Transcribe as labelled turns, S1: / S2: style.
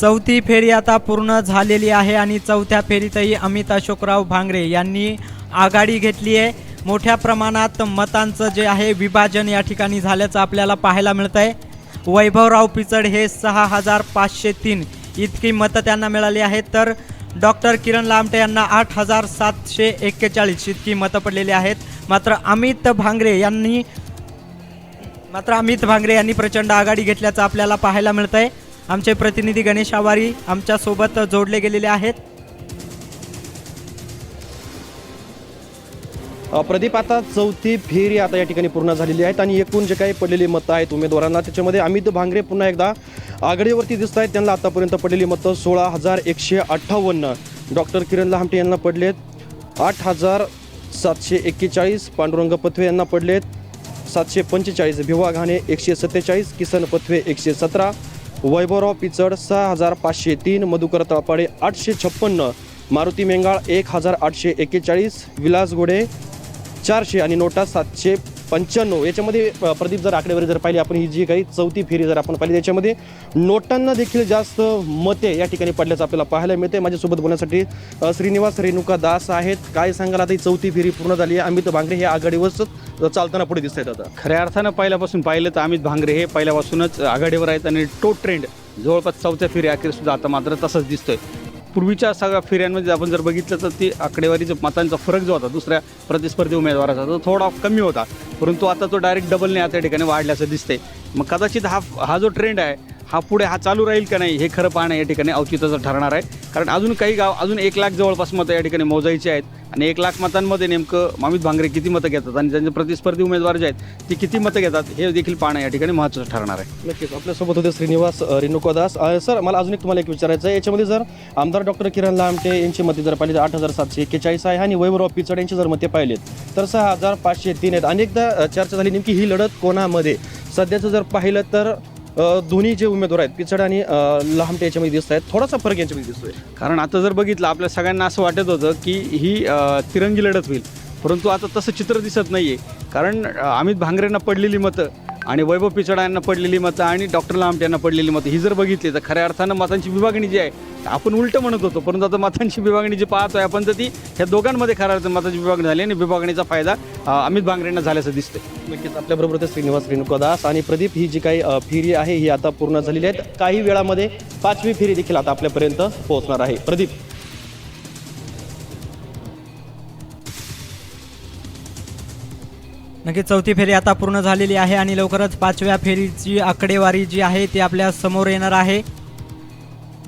S1: चौथी फेरी आता पूर्ण झालेली आहे आणि चौथ्या फेरीतही अमित अशोकराव भांगरे यांनी आघाडी घेतली आहे. मोठ्या प्रमाणात मतांचं जे आहे विभाजन या ठिकाणी झाल्याचं आपल्याला पाहायला मिळतं आहे वैभवराव पिचड हे सहा हजार पाचशे तीन इतकी मतं त्यांना मिळाली आहेत. तर डॉक्टर किरण लामटे यांना आठ हजार सातशे एक्केचाळीस इतकी मतं पडलेली आहेत. मात्र अमित भांगरे यांनी मात्र अमित भांगरे यांनी प्रचंड आघाडी घेतल्याचं आपल्याला पाहायला मिळतं आहे आमचे प्रतिनिधी गणेश आवारी आमच्यासोबत जोडले गेलेले आहेत.
S2: प्रदीप आता चौथी फेरी आता या ठिकाणी पूर्ण झालेली आहेत आणि एकूण जे काही पडलेली मतं आहेत उमेदवारांना त्याच्यामध्ये अमित भांगरे पुन्हा एकदा आघाडीवरती दिसत आहेत. त्यांना आतापर्यंत पडलेली मतं सोळा हजार एकशे अठ्ठावन्न. डॉक्टर किरण लहामटे यांना पडलेत आठ हजार सातशे एक्केचाळीस. पांडुरंग पथवे यांना पडलेत सातशे पंचेचाळीस. भिवा घाणे एकशे सत्तेचाळीस. किसन पथवे एकशे सतरा. वैभवराव पिचड सहा हजार पाचशे तीन मधुकर तळपाडे आठशे छप्पन्न मारुती मेंगाळ एक हजार आठशे एक्केचाळीस विलास घोडे चारशे आणि नोटा सातशे पंच्याण्णव. याच्यामध्ये प्रदीप जर आकडेवारी जर पाहिली आपण ही जी काही चौथी फेरी जर आपण पाहिली त्याच्यामध्ये नोटांना देखील जास्त मते या ठिकाणी पडल्याचं आपल्याला पाहायला मिळते माझ्यासोबत बोलण्यासाठी श्रीनिवास रेणुका दास आहेत. काय सांगाल आता ही चौथी फेरी पूर्ण झाली आहे? अमित भांगरे हे आघाडीवरच चालताना पुढे दिसत आहेत आता.
S3: खऱ्या अर्थानं पहिल्यापासून पाहिलं तर अमित भांगरे हे पहिल्यापासूनच आघाडीवर आहेत आणि तो ट्रेंड जवळपास चौथ्या फेरी अखेर सुद्धा आता मात्र तसंच दिसतोय. पूर्वीच्या सगळ्या फेऱ्यांमध्ये आपण जर बघितलं तर ती आकडेवारीचा मतांचा फरक जो होता दुसऱ्या प्रतिस्पर्धी उमेदवाराचा तो थोडा कमी होता. परंतु आता तो डायरेक्ट डबलने आता ठिकाणी वाढल्याचं दिसते मग कदाचित हा हा जो ट्रेंड आहे हा पुढे हा चालू राहील का नाही हे खरं पाहणं या ठिकाणी औचित्याचं ठरणार आहे. कारण अजून काही गाव अजून एक लाख जवळपास मतं या ठिकाणी मोजायची आहेत. आणि एक लाख मतांमध्ये नेमकं अमित भांगरे किती मतं घेतात आणि त्यांचे प्रतिस्पर्धी उमेदवार जे आहेत ते किती मतं घेतात हे देखील पाहणं या ठिकाणी महत्त्वाचं ठरणार आहे.
S2: नक्कीच. आपल्यासोबत होते श्रीनिवास रेणुकोदास रेणुकादास सर मला अजून एक तुम्हाला एक विचारायचं आहे. याच्यामध्ये जर आमदार डॉक्टर किरण लामटे यांची मते जर पाहिली तर आठ हजार सातशे एक्केचाळीस आहे आणि वैभवराव पिचड यांची जर मते पाहिलेत तर सहा हजार पाचशे तीन आहेत. अनेकदा चर्चा झाली नेमकी ही लढत कोणामध्ये? सध्याचं जर पाहिलं तर दोन्ही जे उमेदवार आहेत पिचड आणि अ, याच्यामध्ये दिसत आहेत. थोडासा फरक यांच्यामध्ये दिसतोय.
S3: कारण आता जर बघितलं आपल्या सगळ्यांना असं वाटत होतं की ही तिरंगी लढत होईल. परंतु आता तसं चित्र दिसत नाही आहे कारण अमित भांगरेंना पडलेली मतं आणि वैभव पिचडा यांना पडलेली मतं आणि डॉक्टर लांबट यांना पडलेली मतं ही जर बघितली तर खऱ्या अर्थानं मतांची विभागणी जी आहे आपण उलटं म्हणत होतो परंतु आता मतांची विभागणी जी पाहतोय आपण तर ती ह्या दोघांमध्ये खऱ्या अर्थानं मतांची विभागणी झाली आणि विभागणीचा फायदा अमित भांगरेंना झाल्याचं दिसतंय.
S2: नक्कीच आपल्याबरोबर ते श्रीनिवास रेणुकादास आणि प्रदीप ही जी काही फेरी आहे ही आता पूर्ण झालेली आहे काही वेळामध्ये पाचवी फेरी देखील आता आपल्यापर्यंत पोहोचणार आहे. प्रदीप.
S1: नक्की चौथी फेरी आता पूर्ण झालेली आहे आणि लवकरच पाचव्या फेरीची आकडेवारी जी आहे ती आपल्यासमोर येणार आहे.